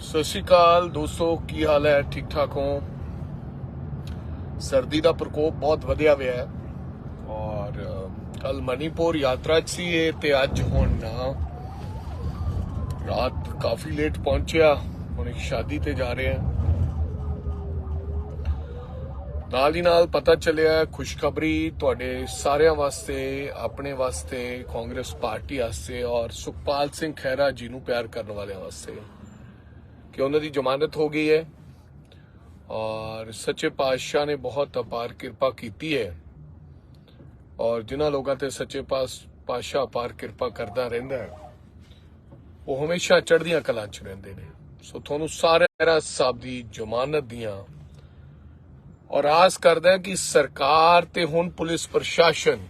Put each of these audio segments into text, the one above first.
ਸਤਿ ਸ਼੍ਰੀ ਅਕਾਲ ਦੋਸਤੋ, ਕੀ ਹਾਲ ਹੈ? ਠੀਕ ਠਾਕ ਹੋ? ਸਰਦੀ ਦਾ ਪ੍ਰਕੋਪ ਬਹੁਤ ਵਧਿਆ ਹੋਇਆ ਹੈ। ਔਰ ਕੱਲ ਮਨੀਪੁਰ ਯਾਤਰਾ 'ਚ ਸੀ ਇਹ ਤੇ ਅੱਜ ਹੁਣ ਰਾਤ ਕਾਫੀ ਲੇਟ ਪਹੁੰਚਿਆ। ਹੁਣ ਇੱਕ ਸ਼ਾਦੀ ਤੇ ਜਾ ਰਹੇ ਹਾਂ। ਨਾਲ ਹੀ ਨਾਲ ਪਤਾ ਚੱਲਿਆ ਖੁਸ਼ਖਬਰੀ ਤੁਹਾਡੇ ਸਾਰਿਆਂ ਵਾਸਤੇ, ਆਪਣੇ ਵਾਸਤੇ, ਕਾਂਗਰਸ ਪਾਰਟੀ ਵਾਸਤੇ ਔਰ ਸੁਖਪਾਲ ਸਿੰਘ ਖਹਿਰਾ ਜੀ ਨੂੰ ਪਿਆਰ ਕਰਨ ਵਾਲਿਆਂ ਵਾਸਤੇ। ਕਿ ਉਹਨਾਂ ਦੀ ਜ਼ਮਾਨਤ ਹੋ ਗਈ ਹੈ ਔਰ ਸੱਚੇ ਪਾਤਸ਼ਾਹ ਨੇ ਬਹੁਤ ਅਪਾਰ ਕਿਰਪਾ ਕੀਤੀ ਹੈ ਔਰ ਜਿਨ੍ਹਾਂ ਲੋਕਾਂ ਤੇ ਸੱਚੇ ਪਾਤਸ਼ਾਹ ਅਪਾਰ ਕਿਰਪਾ ਕਰਦਾ ਰਹਿੰਦਾ ਹੈ ਉਹ ਹਮੇਸ਼ਾ ਚੜ੍ਹਦੀਆਂ ਕਲਾ 'ਚ ਰਹਿੰਦੇ ਨੇ ਸੋ ਤੁਹਾਨੂੰ ਸਾਰਿਆਂ ਸਾਹਿਬ ਦੀ ਜ਼ਮਾਨਤ ਦੀਆਂ ਔਰ ਆਸ ਕਰਦਾ ਕਿ ਸਰਕਾਰ ਤੇ ਹੁਣ ਪੁਲਿਸ ਪ੍ਰਸ਼ਾਸਨ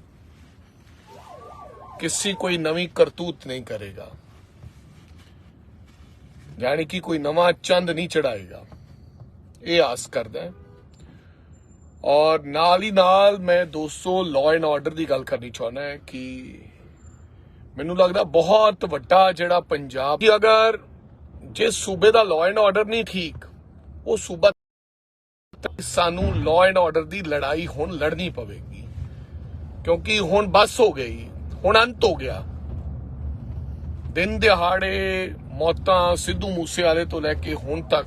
ਕਿਸੇ ਕੋਈ ਨਵੀਂ ਕਰਤੂਤ ਨਹੀਂ ਕਰੇਗਾ ਯਾਨੀ ਕਿ ਕੋਈ ਨਵਾਂ ਚੰਦ ਨਹੀਂ ਚੜਾਏਗਾ। ਇਹ ਆਸ ਕਰਦਾ ਹੈ। ਔਰ ਨਾਲ ਹੀ ਨਾਲ ਮੈਂ ਦੋਸਤੋ ਲਾਅ ਐਂਡ ਆਰਡਰ ਦੀ ਗੱਲ ਕਰਨੀ ਚਾਹੁੰਦਾ ਹਾਂ ਕਿ ਮੈਨੂੰ ਲੱਗਦਾ ਬਹੁਤ ਵੱਡਾ ਜਿਹੜਾ ਪੰਜਾਬ ਕਿ ਅਗਰ ਜੇ ਸੂਬੇ ਦਾ ਲਾਅ ਐਂਡ ਆਰਡਰ ਨਹੀਂ ਠੀਕ, ਉਹ ਸੂਬਾ ਸਾਨੂੰ ਲਾਅ ਐਂਡ ਆਰਡਰ ਦੀ ਲੜਾਈ ਹੁਣ ਲੜਨੀ ਪਵੇਗੀ। ਕਿਉਂਕਿ ਹੁਣ ਬਸ ਹੋ ਗਈ, ਹੁਣ ਅੰਤ ਹੋ ਗਿਆ। ਦਿਨ ਦਿਹਾੜੇ ਮੌਤਾਂ ਸਿੱਧੂ ਮੂਸੇ ਵਾਲੇ ਤੋਂ ਲੈ ਕੇ ਹੁਣ ਤੱਕ।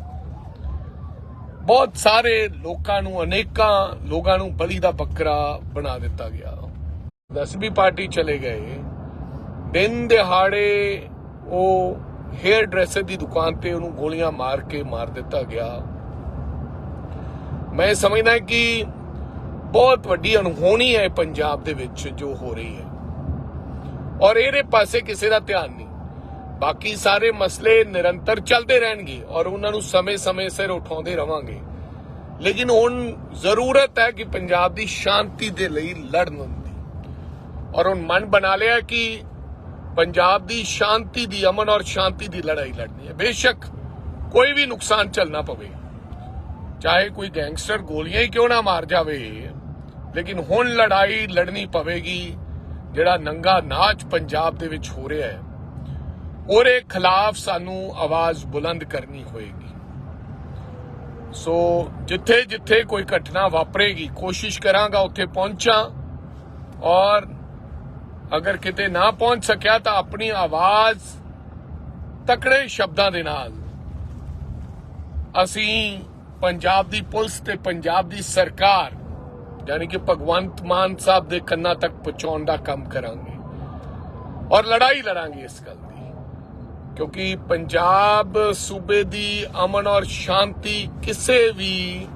ਬਹੁਤ ਸਾਰੇ ਲੋਕਾਂ ਨੂੰ, ਅਨੇਕਾਂ ਲੋਕਾਂ ਨੂੰ ਬਲੀ ਦਾ ਬੱਕਰਾ ਬਣਾ ਦਿੱਤਾ ਗਿਆ। ਦਸਵੀਂ ਪਾਰਟੀ ਚਲੇ ਗਏ, ਦਿਨ ਦਿਹਾੜੇ ਉਹ ਹੇਅਰ ਡਰੈਸਰ ਦੀ ਦੁਕਾਨ ਤੇ ਉਹਨੂੰ ਗੋਲੀਆਂ ਮਾਰ ਕੇ ਮਾਰ ਦਿੱਤਾ ਗਿਆ। ਮੈਂ ਸਮਝਦਾ ਕਿ ਬਹੁਤ ਵੱਡੀ ਅਣਹੋਣੀ ਹੈ ਪੰਜਾਬ ਦੇ ਵਿੱਚ ਜੋ ਹੋ ਰਹੀ ਹੈ। ਔਰ ਇਹਦੇ ਪਾਸੇ ਕਿਸੇ ਦਾ ਧਿਆਨ ਨਹੀਂ ਬਾਕੀ ਸਾਰੇ ਮਸਲੇ ਨਿਰੰਤਰ ਚੱਲਦੇ ਰਹਿਣਗੇ ਔਰ ਉਹਨਾਂ ਨੂੰ ਸਮੇਂ-ਸਮੇਂ ਸਿਰ ਉਠਾਉਂਦੇ ਰਵਾਂਗੇ। ਲੇਕਿਨ ਹੁਣ ਜ਼ਰੂਰਤ ਹੈ ਕਿ ਪੰਜਾਬ ਦੀ ਸ਼ਾਂਤੀ ਦੇ ਲਈ ਲੜਨ ਦੀ। ਔਰ ਹੁਣ ਮਨ ਬਣਾ ਲਿਆ ਕਿ ਪੰਜਾਬ ਦੀ ਸ਼ਾਂਤੀ ਦੀ ਅਮਨ ਔਰ ਸ਼ਾਂਤੀ ਦੀ ਲੜਾਈ ਲੜਨੀ ਹੈ। ਬੇਸ਼ੱਕ ਕੋਈ ਵੀ ਨੁਕਸਾਨ ਝੱਲਣਾ ਪਵੇ। ਚਾਹੇ ਕੋਈ ਗੈਂਗਸਟਰ ਗੋਲੀਆਂ ਹੀ ਕਿਉਂ ਨਾ ਮਾਰ ਜਾਵੇ, ਲੇਕਿਨ ਹੁਣ ਲੜਾਈ ਲੜਨੀ ਪਵੇਗੀ, ਜਿਹੜਾ ਨੰਗਾ ਨਾਚ ਪੰਜਾਬ ਦੇ ਵਿੱਚ ਹੋ ਰਿਹਾ ਹੈ। ਉਹਦੇ ਖਿਲਾਫ ਸਾਨੂੰ ਆਵਾਜ਼ ਬੁਲੰਦ ਕਰਨੀ ਹੋਏਗੀ। ਸੋ ਜਿੱਥੇ ਜਿੱਥੇ ਕੋਈ ਘਟਨਾ ਵਾਪਰੇਗੀ, ਕੋਸ਼ਿਸ਼ ਕਰਾਂਗਾ ਉੱਥੇ ਪਹੁੰਚਾਂ ਔਰ ਅਗਰ ਕਿਤੇ ਨਾ ਪਹੁੰਚ ਸਕਿਆ ਤਾਂ ਆਪਣੀ ਆਵਾਜ਼ ਤਕੜੇ ਸ਼ਬਦਾਂ ਦੇ ਨਾਲ। ਅਸੀਂ ਪੰਜਾਬ ਦੀ ਪੁਲਿਸ ਤੇ ਪੰਜਾਬ ਦੀ ਸਰਕਾਰ, ਯਾਨੀ ਕਿ ਭਗਵੰਤ ਮਾਨ ਸਾਹਿਬ ਦੇ ਕੰਨਾਂ ਤੱਕ ਪਹੁੰਚਾਉਣ ਦਾ ਕੰਮ ਕਰਾਂਗੇ ਔਰ ਲੜਾਈ ਲੜਾਂਗੇ ਇਸ ਗੱਲ ਦੀ। ਕਿਉਂਕਿ ਪੰਜਾਬ ਸੂਬੇ ਦੀ ਅਮਨ ਔਰ ਸ਼ਾਂਤੀ ਕਿਸੇ ਵੀ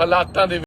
ਹਾਲਾਤਾਂ ਦੇ